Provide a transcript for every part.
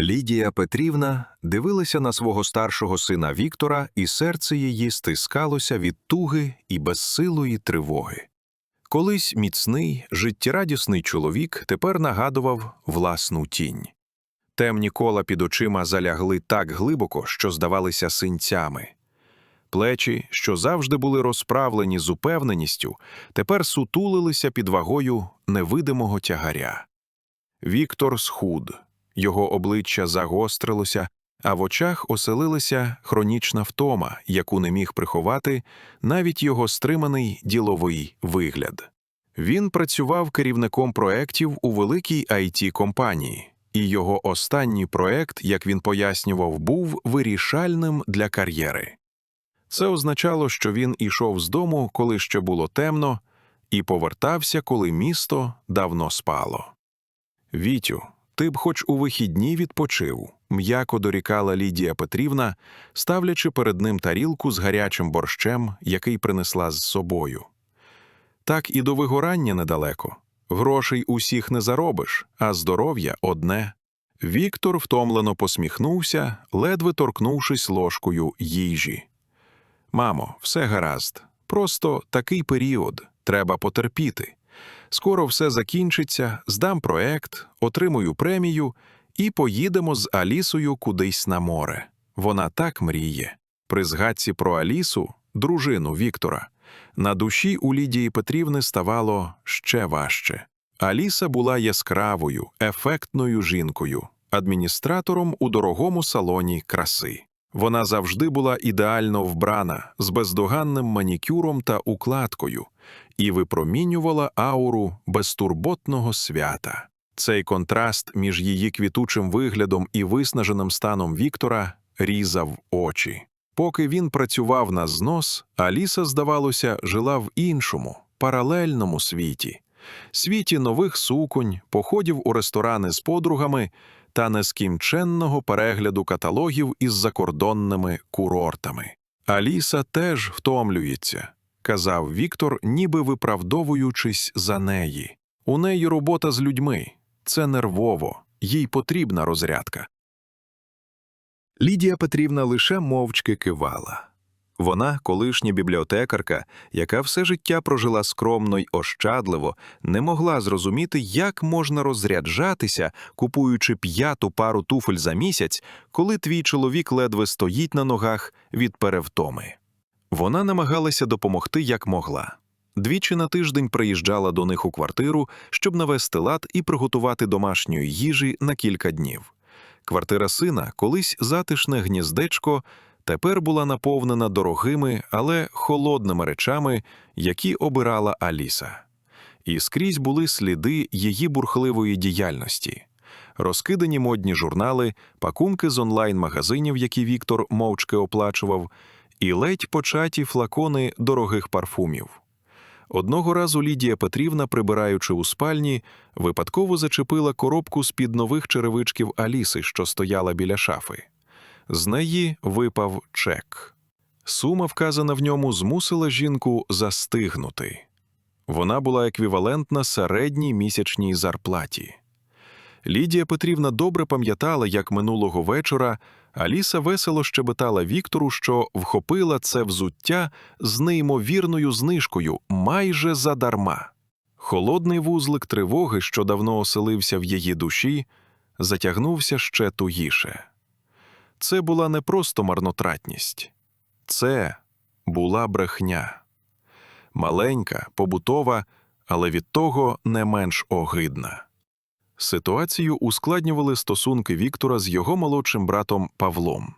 Лідія Петрівна дивилася на свого старшого сина Віктора, і серце її стискалося від туги і безсилої тривоги. Колись міцний, життєрадісний чоловік тепер нагадував власну тінь. Темні кола під очима залягли так глибоко, що здавалися синцями. Плечі, що завжди були розправлені з упевненістю, тепер сутулилися під вагою невидимого тягаря. Віктор схуд, його обличчя загострилося, а в очах оселилася хронічна втома, яку не міг приховати навіть його стриманий діловий вигляд. Він працював керівником проєктів у великій it компанії і його останній проект, як він пояснював, був вирішальним для кар'єри. Це означало, що він ішов з дому, коли ще було темно, і повертався, коли місто давно спало. Вітю, ти б хоч у вихідні відпочив, м'яко дорікала Лідія Петрівна, ставлячи перед ним тарілку з гарячим борщем, який принесла з собою. Так і до вигорання недалеко. Грошей усіх не заробиш, а здоров'я одне. Віктор втомлено посміхнувся, ледве торкнувшись ложкою їжі. Мамо, все гаразд. Просто такий період, треба потерпіти. Скоро все закінчиться, здам проект, отримую премію і поїдемо з Алісою кудись на море. Вона так мріє. При згадці про Алісу, дружину Віктора, на душі у Лідії Петрівни ставало ще важче. Аліса була яскравою, ефектною жінкою, адміністратором у дорогому салоні краси. Вона завжди була ідеально вбрана, з бездоганним манікюром та укладкою, і випромінювала ауру безтурботного свята. Цей контраст між її квітучим виглядом і виснаженим станом Віктора різав очі. Поки він працював на знос, Аліса, здавалося, жила в іншому, паралельному світі світі нових суконь, походів у ресторани з подругами та нескінченного перегляду каталогів із закордонними курортами. Аліса теж втомлюється, казав Віктор, ніби виправдовуючись за неї. У неї робота з людьми це нервово, їй потрібна розрядка. Лідія Петрівна лише мовчки кивала. Вона, колишня бібліотекарка, яка все життя прожила скромно й ощадливо, не могла зрозуміти, як можна розряджатися, купуючи п'яту пару туфель за місяць, коли твій чоловік ледве стоїть на ногах від перевтоми. Вона намагалася допомогти як могла. Двічі на тиждень приїжджала до них у квартиру, щоб навести лад і приготувати домашньої їжі на кілька днів. Квартира сина, колись затишне гніздечко, тепер була наповнена дорогими, але холодними речами, які обирала Аліса. І скрізь були сліди її бурхливої діяльності. Розкидані модні журнали, пакунки з онлайн-магазинів, які Віктор мовчки оплачував, і ледь початі флакони дорогих парфумів. Одного разу Лідія Петрівна, прибираючи у спальні, випадково зачепила коробку з під нових черевичків Аліси, що стояла біля шафи. З неї випав чек. Сума, вказана в ньому, змусила жінку застигнути. Вона була еквівалентна середній місячній зарплаті. Лідія Петрівна добре пам'ятала, як минулого вечора Аліса весело щебетала Віктору, що вхопила це взуття з неймовірною знижкою майже задарма. Холодний вузлик тривоги, що давно оселився в її душі, затягнувся ще тугіше. Це була не просто марнотратність, це була брехня. Маленька, побутова, але від того не менш огидна. Ситуацію ускладнювали стосунки Віктора з його молодшим братом Павлом.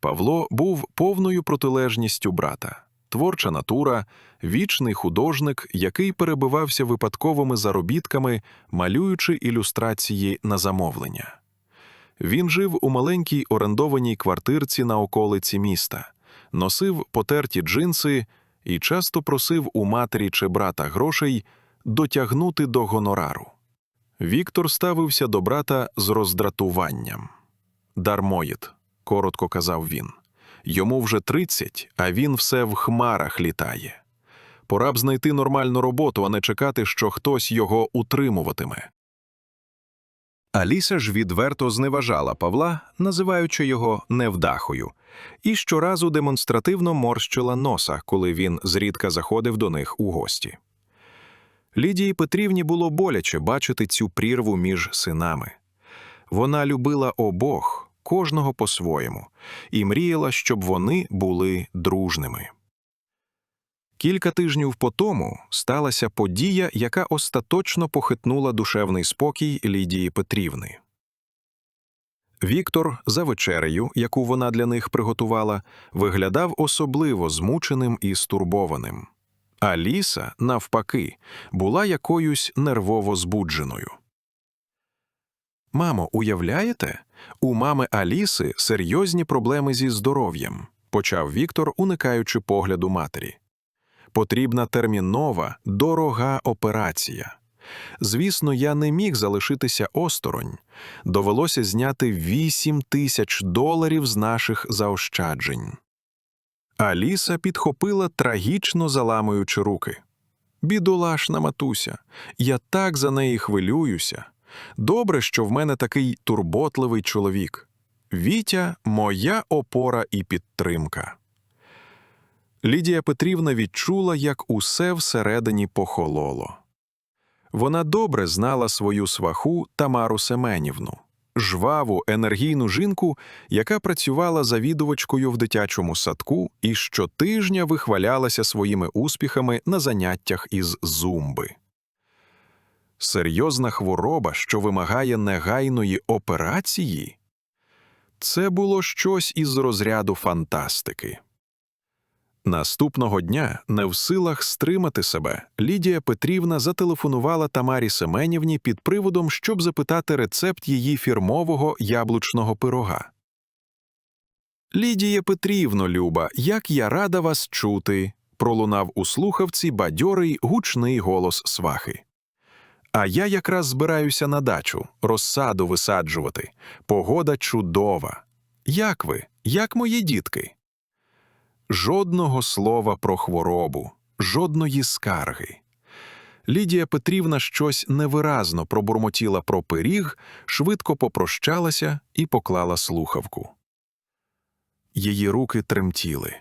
Павло був повною протилежністю брата, творча натура, вічний художник, який перебивався випадковими заробітками, малюючи ілюстрації на замовлення. Він жив у маленькій орендованій квартирці на околиці міста, носив потерті джинси і часто просив у матері чи брата грошей дотягнути до гонорару. Віктор ставився до брата з роздратуванням. Дармоїд, коротко казав він. Йому вже тридцять, а він все в хмарах літає. Пора б знайти нормальну роботу, а не чекати, що хтось його утримуватиме. Аліса ж відверто зневажала Павла, називаючи його невдахою, і щоразу демонстративно морщила носа, коли він зрідка заходив до них у гості. Лідії Петрівні було боляче бачити цю прірву між синами. Вона любила обох, кожного по-своєму, і мріяла, щоб вони були дружними. Кілька тижнів по тому сталася подія, яка остаточно похитнула душевний спокій Лідії Петрівни. Віктор за вечерею, яку вона для них приготувала, виглядав особливо змученим і стурбованим. А Ліса, навпаки, була якоюсь нервово збудженою. Мамо, уявляєте? У мами Аліси серйозні проблеми зі здоров'ям, почав Віктор, уникаючи погляду матері. Потрібна термінова, дорога операція. Звісно, я не міг залишитися осторонь. Довелося зняти 8 тисяч доларів з наших заощаджень. Аліса підхопила, трагічно заламуючи руки. Бідолашна матуся, я так за неї хвилююся. Добре, що в мене такий турботливий чоловік. Вітя моя опора і підтримка. Лідія Петрівна відчула, як усе всередині похололо. Вона добре знала свою сваху Тамару Семенівну, жваву, енергійну жінку, яка працювала завідувачкою в дитячому садку і щотижня вихвалялася своїми успіхами на заняттях із зумби. Серйозна хвороба, що вимагає негайної операції, це було щось із розряду фантастики. Наступного дня, не в силах стримати себе, Лідія Петрівна зателефонувала Тамарі Семенівні під приводом, щоб запитати рецепт її фірмового яблучного пирога. Лідія Петрівно, Люба, як я рада вас чути, пролунав у слухавці бадьорий гучний голос свахи. А я якраз збираюся на дачу, розсаду висаджувати. Погода чудова. Як ви, як мої дітки? Жодного слова про хворобу, жодної скарги. Лідія Петрівна щось невиразно пробурмотіла про пиріг, швидко попрощалася і поклала слухавку. Її руки тремтіли.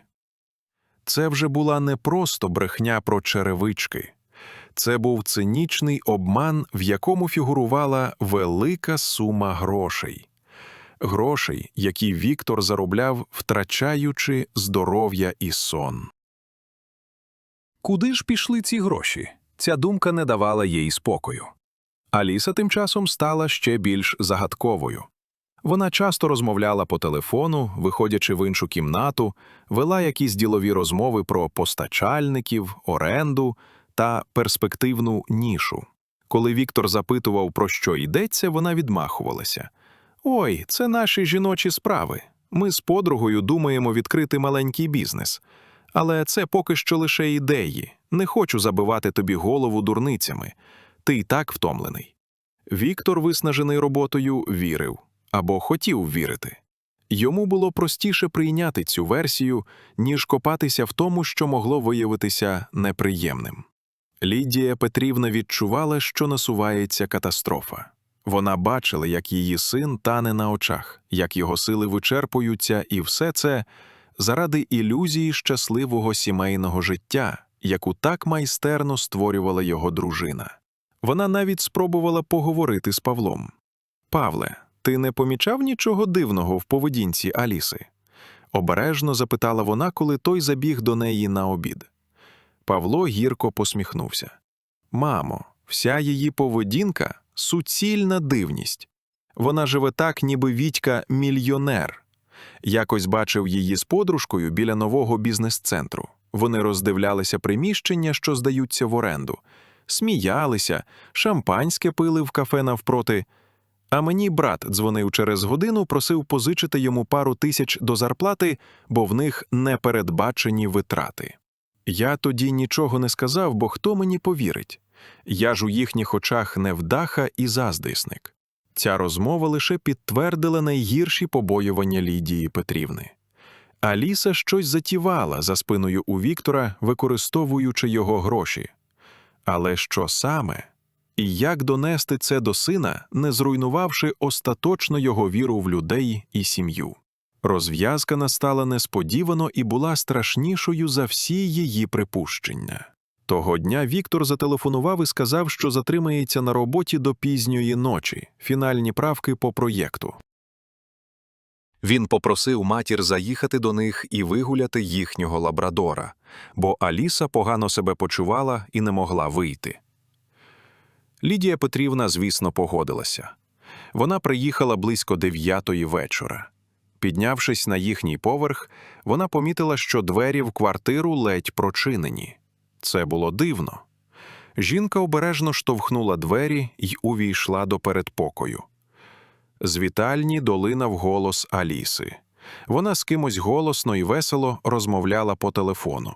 Це вже була не просто брехня про черевички, це був цинічний обман, в якому фігурувала велика сума грошей грошей, які Віктор заробляв, втрачаючи здоров'я і сон. Куди ж пішли ці гроші? Ця думка не давала їй спокою. Аліса тим часом стала ще більш загадковою. Вона часто розмовляла по телефону, виходячи в іншу кімнату, вела якісь ділові розмови про постачальників, оренду та перспективну нішу. Коли Віктор запитував, про що йдеться, вона відмахувалася. Ой, це наші жіночі справи. Ми з подругою думаємо відкрити маленький бізнес. Але це поки що лише ідеї. Не хочу забивати тобі голову дурницями. Ти й так втомлений. Віктор, виснажений роботою, вірив або хотів вірити. Йому було простіше прийняти цю версію, ніж копатися в тому, що могло виявитися неприємним. Лідія Петрівна відчувала, що насувається катастрофа. Вона бачила, як її син тане на очах, як його сили вичерпуються, і все це заради ілюзії щасливого сімейного життя, яку так майстерно створювала його дружина. Вона навіть спробувала поговорити з Павлом. Павле, ти не помічав нічого дивного в поведінці Аліси? обережно запитала вона, коли той забіг до неї на обід. Павло гірко посміхнувся. Мамо, вся її поведінка суцільна дивність. Вона живе так, ніби Вітька мільйонер. Якось бачив її з подружкою біля нового бізнес-центру. Вони роздивлялися приміщення, що здаються в оренду, сміялися, шампанське пили в кафе навпроти. А мені брат дзвонив через годину, просив позичити йому пару тисяч до зарплати, бо в них непередбачені витрати. Я тоді нічого не сказав, бо хто мені повірить? Я ж у їхніх очах невдаха і заздисник. Ця розмова лише підтвердила найгірші побоювання Лідії Петрівни. Аліса щось затівала за спиною у Віктора, використовуючи його гроші. Але що саме? І як донести це до сина, не зруйнувавши остаточно його віру в людей і сім'ю? Розв'язка настала несподівано і була страшнішою за всі її припущення. Того дня Віктор зателефонував і сказав, що затримається на роботі до пізньої ночі, фінальні правки по проєкту. Він попросив матір заїхати до них і вигуляти їхнього лабрадора, бо Аліса погано себе почувала і не могла вийти. Лідія Петрівна, звісно, погодилася. Вона приїхала близько дев'ятої вечора. Піднявшись на їхній поверх, вона помітила, що двері в квартиру ледь прочинені. Це було дивно. Жінка обережно штовхнула двері й увійшла до передпокою. З вітальні долинав голос Аліси. Вона з кимось голосно і весело розмовляла по телефону.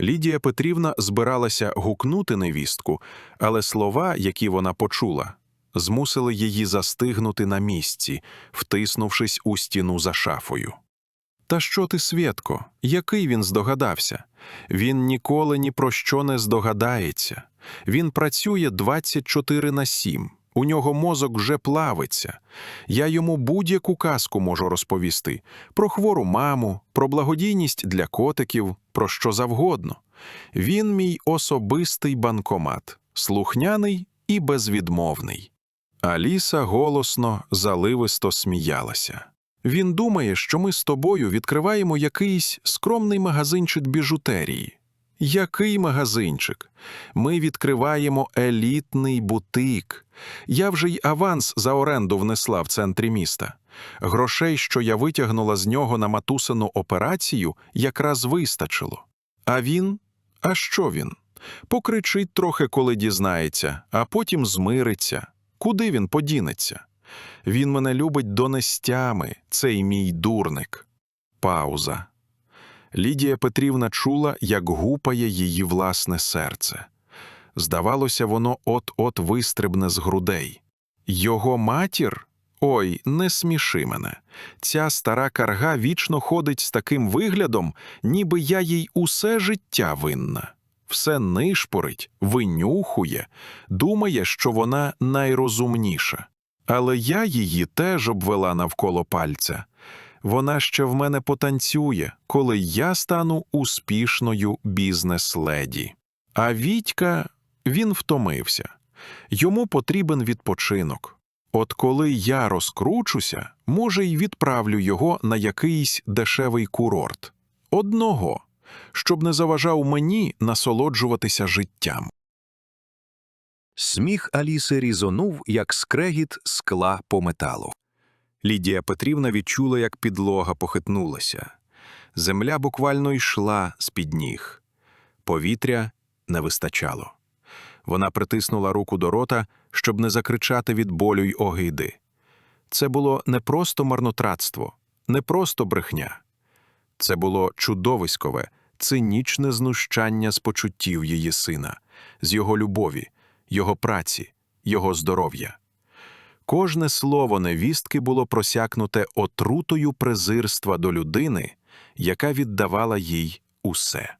Лідія Петрівна збиралася гукнути невістку, але слова, які вона почула, змусили її застигнути на місці, втиснувшись у стіну за шафою. Та що ти, Свєтко, який він здогадався? Він ніколи ні про що не здогадається. Він працює 24 на 7. У нього мозок вже плавиться. Я йому будь-яку казку можу розповісти про хвору маму, про благодійність для котиків, про що завгодно. Він мій особистий банкомат, слухняний і безвідмовний. Аліса голосно, заливисто сміялася. Він думає, що ми з тобою відкриваємо якийсь скромний магазинчик біжутерії. Який магазинчик? Ми відкриваємо елітний бутик. Я вже й аванс за оренду внесла в центрі міста. Грошей, що я витягнула з нього на матусину операцію, якраз вистачило. А він? А що він? Покричить трохи, коли дізнається, а потім змириться. Куди він подінеться? Він мене любить донестями, цей мій дурник. Пауза. Лідія Петрівна чула, як гупає її власне серце. Здавалося, воно от-от вистрибне з грудей. Його матір? Ой, не сміши мене. Ця стара карга вічно ходить з таким виглядом, ніби я їй усе життя винна. Все нишпорить, винюхує, думає, що вона найрозумніша. Але я її теж обвела навколо пальця. Вона ще в мене потанцює, коли я стану успішною бізнес-леді. А Вітька, він втомився. Йому потрібен відпочинок. От коли я розкручуся, може, й відправлю його на якийсь дешевий курорт. Одного, щоб не заважав мені насолоджуватися життям. Сміх Аліси різонув, як скрегіт скла по металу. Лідія Петрівна відчула, як підлога похитнулася. Земля буквально йшла з-під ніг. Повітря не вистачало. Вона притиснула руку до рота, щоб не закричати від болю й огиди. Це було не просто марнотратство, не просто брехня. Це було чудовиськове, цинічне знущання з почуттів її сина, з його любові, його праці, його здоров'я. Кожне слово невістки було просякнуте отрутою презирства до людини, яка віддавала їй усе.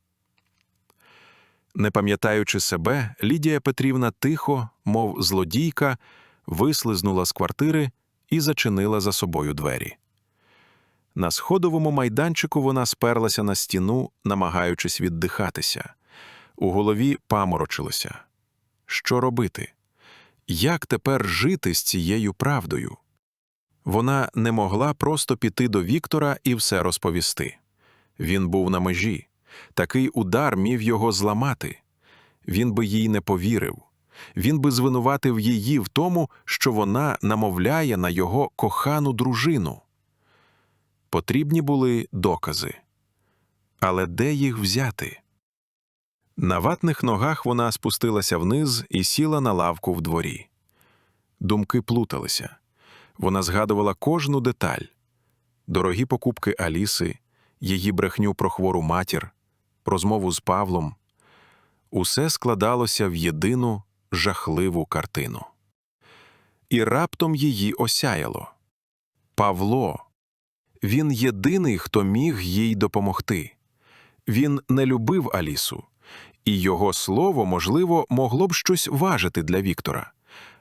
Не пам'ятаючи себе, Лідія Петрівна тихо, мов злодійка, вислизнула з квартири і зачинила за собою двері. На сходовому майданчику вона сперлася на стіну, намагаючись віддихатися. У голові паморочилося. Що робити? Як тепер жити з цією правдою? Вона не могла просто піти до Віктора і все розповісти. Він був на межі. Такий удар міг його зламати. Він би їй не повірив. Він би звинуватив її в тому, що вона намовляє на його кохану дружину. Потрібні були докази. Але де їх взяти? На ватних ногах вона спустилася вниз і сіла на лавку в дворі. Думки плуталися. Вона згадувала кожну деталь дорогі покупки Аліси, її брехню про хвору матір, розмову з Павлом. Усе складалося в єдину жахливу картину. І раптом її осяяло. Павло. Він єдиний, хто міг їй допомогти. Він не любив Алісу, І його слово, можливо, могло б щось важити для Віктора,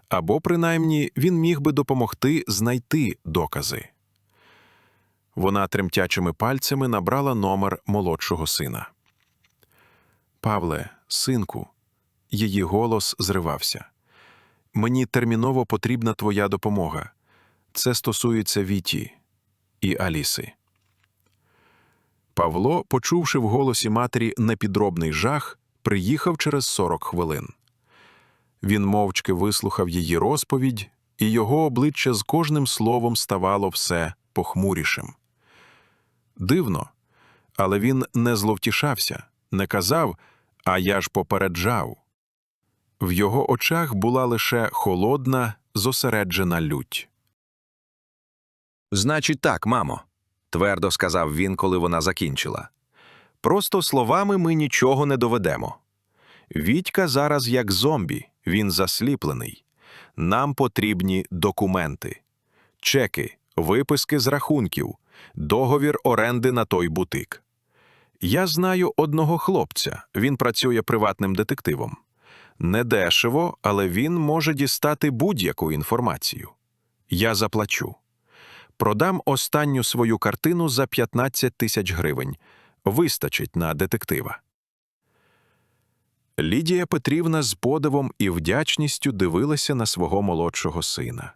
або принаймні він міг би допомогти знайти докази. Вона тремтячими пальцями набрала номер молодшого сина. Павле, синку, її голос зривався. Мені терміново потрібна твоя допомога. Це стосується Віті і Аліси. Павло, почувши в голосі матері непідробний жах, приїхав через 40 хвилин. Він мовчки вислухав її розповідь, і його обличчя з кожним словом ставало все похмурішим. Дивно, але він не зловтішався, не казав, а я ж попереджав. В його очах була лише холодна, зосереджена лють. Значить, так, мамо, твердо сказав він, коли вона закінчила. Просто словами ми нічого не доведемо. Вітька зараз як зомбі, він засліплений. Нам потрібні документи, чеки, виписки з рахунків, договір оренди на той бутик. Я знаю одного хлопця, він працює приватним детективом. Недешево, але він може дістати будь-яку інформацію. Я заплачу. Продам останню свою картину за 15 тисяч гривень. Вистачить на детектива. Лідія Петрівна з подивом і вдячністю дивилася на свого молодшого сина.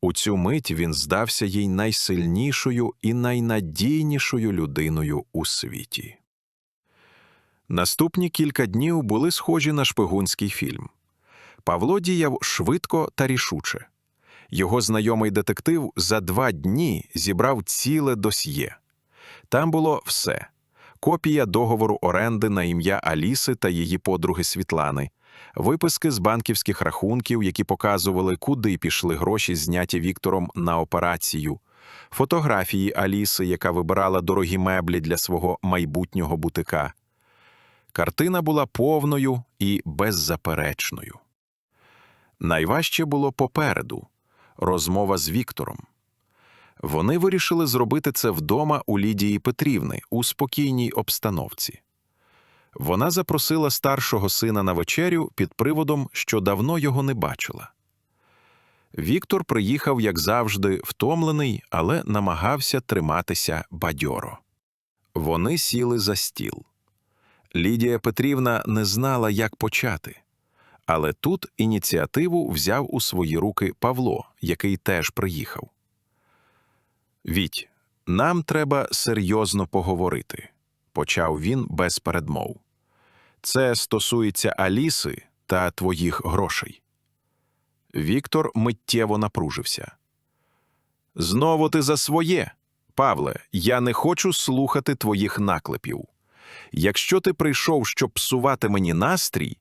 У цю мить він здався їй найсильнішою і найнадійнішою людиною у світі. Наступні кілька днів були схожі на шпигунський фільм. Павло діяв швидко та рішуче. Його знайомий детектив за два дні зібрав ціле досьє. Там було все: копія договору оренди на ім'я Аліси та її подруги Світлани, виписки з банківських рахунків, які показували, куди пішли гроші, зняті Віктором на операцію, фотографії Аліси, яка вибирала дорогі меблі для свого майбутнього бутика. Картина була повною і беззаперечною. Найважче було попереду розмова з Віктором. Вони вирішили зробити це вдома у Лідії Петрівни у спокійній обстановці. Вона запросила старшого сина на вечерю під приводом, що давно його не бачила. Віктор приїхав, як завжди, втомлений, але намагався триматися бадьоро. Вони сіли за стіл. Лідія Петрівна не знала, як почати. Але тут ініціативу взяв у свої руки Павло, який теж приїхав. Віть, нам треба серйозно поговорити, почав він без передмов. Це стосується Аліси та твоїх грошей. Віктор миттєво напружився. Знову ти за своє. Павле, я не хочу слухати твоїх наклепів. Якщо ти прийшов, щоб псувати мені настрій,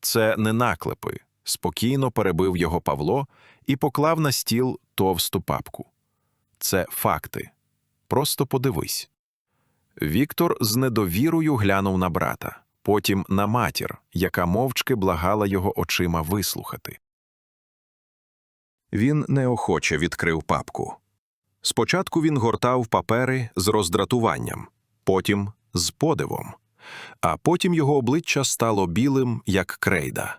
це не наклепи, спокійно перебив його Павло і поклав на стіл товсту папку. Це факти. Просто подивись. Віктор з недовірою глянув на брата, потім на матір, яка мовчки благала його очима вислухати. Він неохоче відкрив папку. Спочатку він гортав папери з роздратуванням, потім з подивом, а потім його обличчя стало білим, як крейда.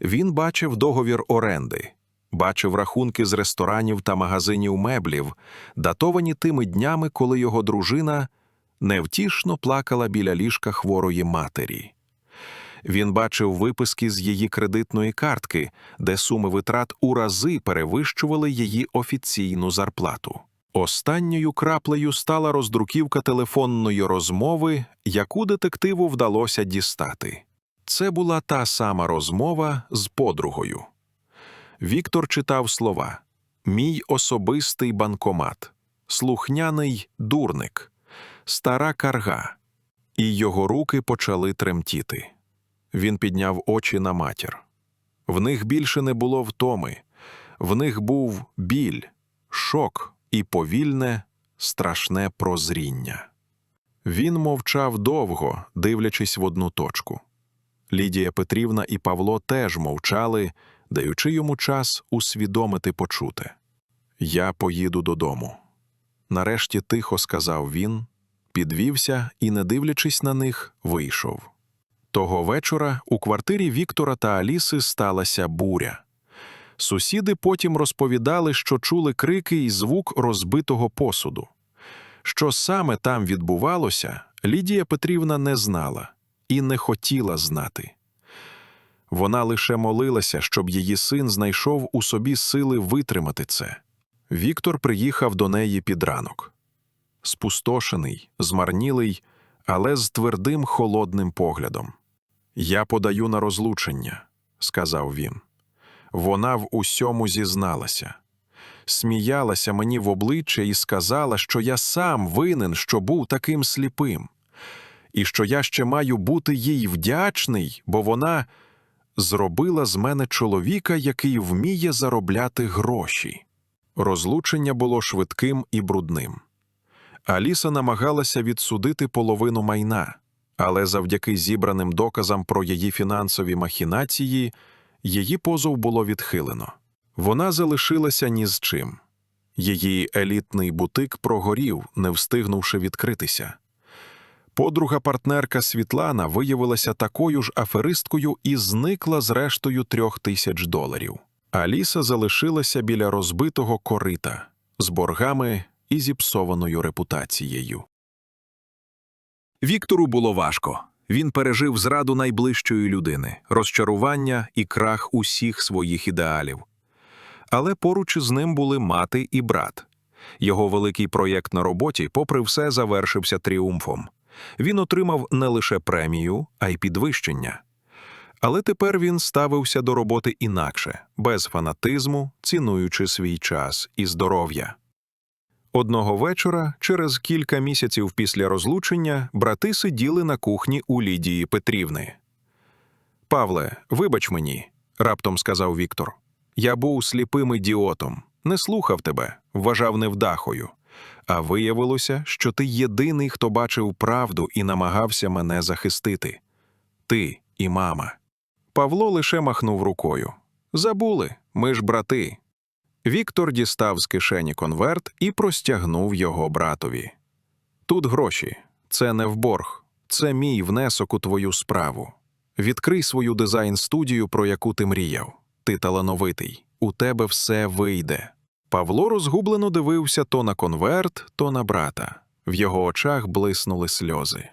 Він бачив договір оренди, бачив рахунки з ресторанів та магазинів меблів, датовані тими днями, коли його дружина невтішно плакала біля ліжка хворої матері. Він бачив виписки з її кредитної картки, де суми витрат у рази перевищували її офіційну зарплату. Останньою краплею стала роздруківка телефонної розмови, яку детективу вдалося дістати. Це була та сама розмова з подругою. Віктор читав слова: Мій особистий банкомат, слухняний дурник, стара карга. І його руки почали тремтіти. Він підняв очі на матір. В них більше не було втоми, в них був біль, шок і повільне, страшне прозріння. Він мовчав довго, дивлячись в одну точку. Лідія Петрівна і Павло теж мовчали, даючи йому час усвідомити почуте. Я поїду додому. Нарешті тихо сказав він, підвівся і, не дивлячись на них, вийшов. Того вечора у квартирі Віктора та Аліси сталася буря. Сусіди потім розповідали, що чули крики і звук розбитого посуду. Що саме там відбувалося, Лідія Петрівна не знала і не хотіла знати. Вона лише молилася, щоб її син знайшов у собі сили витримати це. Віктор приїхав до неї під ранок. Спустошений, змарнілий, але з твердим холодним поглядом. Я подаю на розлучення, сказав він. Вона в усьому зізналася. Сміялася мені в обличчя і сказала, що я сам винен, що був таким сліпим, і що я ще маю бути їй вдячний, бо вона зробила з мене чоловіка, який вміє заробляти гроші. Розлучення було швидким і брудним. Аліса намагалася відсудити половину майна, але завдяки зібраним доказам про її фінансові махінації її позов було відхилено. Вона залишилася ні з чим. Її елітний бутик прогорів, не встигнувши відкритися. Подруга партнерка Світлана виявилася такою ж аферисткою і зникла з рештою трьох тисяч доларів. Аліса залишилася біля розбитого корита з боргами і зіпсованою репутацією. Віктору було важко. Він пережив зраду найближчої людини, розчарування і крах усіх своїх ідеалів. Але поруч із ним були мати і брат. Його великий проєкт на роботі, попри все, завершився тріумфом. Він отримав не лише премію, а й підвищення. Але тепер він ставився до роботи інакше, без фанатизму, цінуючи свій час і здоров'я. Одного вечора, через кілька місяців після розлучення, брати сиділи на кухні у Лідії Петрівни. Павле, вибач мені, раптом сказав Віктор. Я був сліпим ідіотом, не слухав тебе, вважав невдахою. А виявилося, що ти єдиний, хто бачив правду і намагався мене захистити. Ти і мама. Павло лише махнув рукою. Забули, ми ж брати. Віктор дістав з кишені конверт і простягнув його братові. Тут гроші, це не в борг, це мій внесок у твою справу. Відкрий свою дизайн-студію, про яку ти мріяв. Ти талановитий, у тебе все вийде. Павло розгублено дивився то на конверт, то на брата. В його очах блиснули сльози.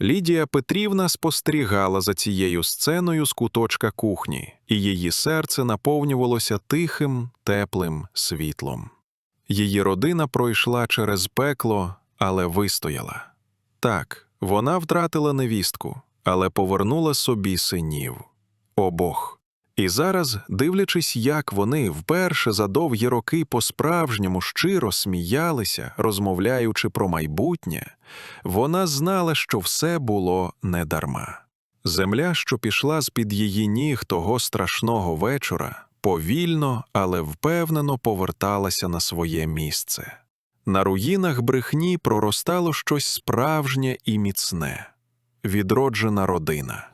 Лідія Петрівна спостерігала за цією сценою з куточка кухні, і її серце наповнювалося тихим, теплим світлом. Її родина пройшла через пекло, але вистояла. Так, вона втратила невістку, але повернула собі синів обох. І зараз, дивлячись, як вони вперше за довгі роки по-справжньому щиро сміялися, розмовляючи про майбутнє, вона знала, що все було недарма. Земля, що пішла з-під її ніг того страшного вечора, повільно, але впевнено поверталася на своє місце. На руїнах брехні проростало щось справжнє і міцне відроджена родина.